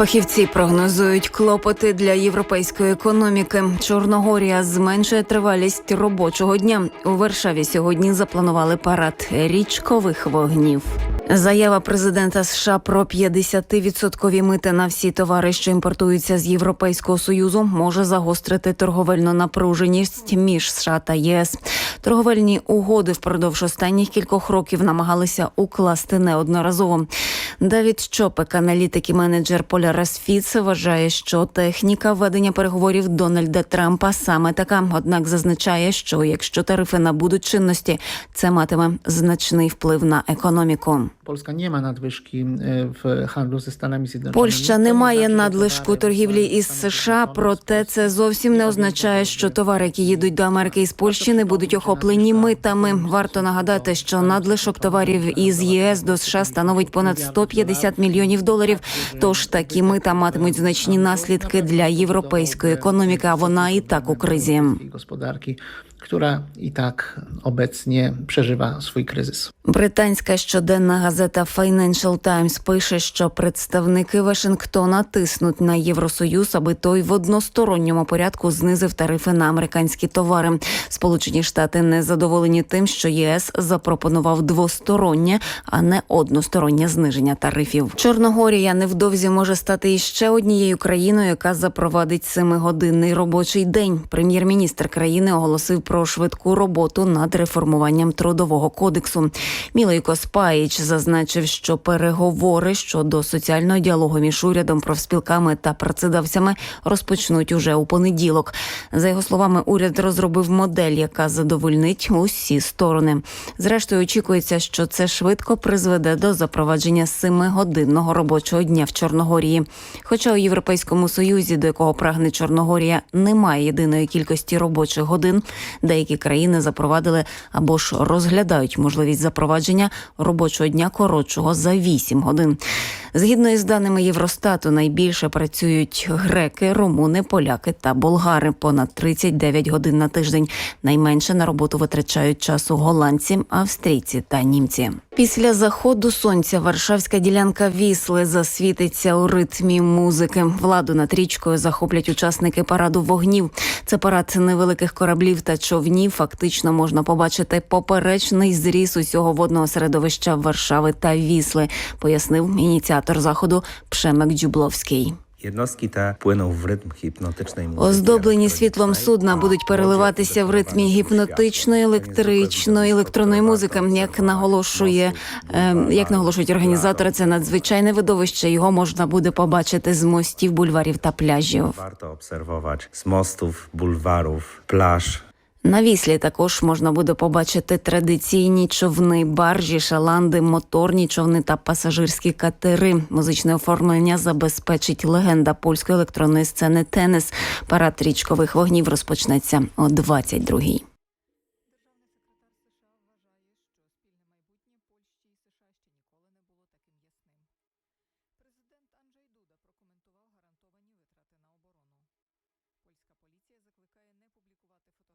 Фахівці прогнозують клопоти для європейської економіки. Чорногорія зменшує тривалість робочого дня. У Варшаві сьогодні запланували парад річкових вогнів. Заява президента США про 50-відсоткові мити на всі товари, що імпортуються з Європейського союзу, може загострити торговельну напруженість між США та ЄС. Торговельні угоди впродовж останніх кількох років намагалися укласти неодноразово. Давід Чопек, аналітик і менеджер Полярес Фіц, вважає, що техніка ведення переговорів Дональда Трампа саме така. Однак зазначає, що якщо тарифи набудуть чинності, це матиме значний вплив на економіку. Nie ma nadwyżki e, w handlu ze Stanami Польща не має надлишку торгівлі із США. Проте це зовсім не означає, що товари, які їдуть до Америки із Польщі, не будуть охоплені митами. Варто нагадати, що надлишок товарів із єС до США становить понад 150 мільйонів доларів. Тож такі мита матимуть значні наслідки для європейської економіки. А вона і так у кризі. Która i tak obecnie przeżywa swój kryzys. Британська щоденна газета Financial Times пише, що представники Вашингтона тиснуть на Євросоюз, аби той в односторонньому порядку знизив тарифи на американські товари. Сполучені Штати не задоволені тим, що єС запропонував двостороннє, а не одностороннє зниження тарифів. Чорногорія невдовзі може стати іще однією країною, яка запровадить семигодинний робочий день. Прем'єр-міністр країни оголосив про швидку роботу над реформуванням трудового кодексу. Мілойко Спаїч зазначив, що переговори щодо соціального діалогу між урядом, профспілками та працедавцями розпочнуть уже у понеділок. За його словами, уряд розробив модель, яка задовольнить усі сторони. Зрештою, очікується, що це швидко призведе до запровадження семигодинного робочого дня в Чорногорії. Хоча у Європейському Союзі, до якого прагне Чорногорія, немає єдиної кількості робочих годин. Деякі країни запровадили або ж розглядають можливість запровадження робочого дня коротшого за 8 годин. Згідно із даними Євростату, найбільше працюють греки, румуни, поляки та болгари понад 39 годин на тиждень. Найменше на роботу витрачають часу голландці, австрійці та німці. Після заходу сонця Варшавська ділянка Вісли засвітиться у ритмі музики. Владу над річкою захоплять учасники параду вогнів. Це парад невеликих кораблів та човнів. Фактично можна побачити поперечний зріз усього водного середовища Варшави та Вісли, пояснив ініціатор заходу Пшемек Дзюбловський. Jednostki te płyną w rytm hipnotycznej muzyki. Оздоблені світлом судна будуть переливатися в ритмі гіпнотичної, електричної, електронної музики. Як наголошує, як наголошують організатори, це надзвичайне видовище. Його можна буде побачити з мостів, бульварів та пляжів. Warto obserwować z mostów, bulwarów, plaż. На віслі також можна буде побачити традиційні човни, баржі, шаланди, моторні човни та пасажирські катери. Музичне оформлення забезпечить легенда польської електронної сцени Тенес. Парад річкових вогнів розпочнеться о 22-й. Президент Анджей Дуда прокоментував гарантовані витрати на оборону. Польська поліція закликає не публікувати фотографії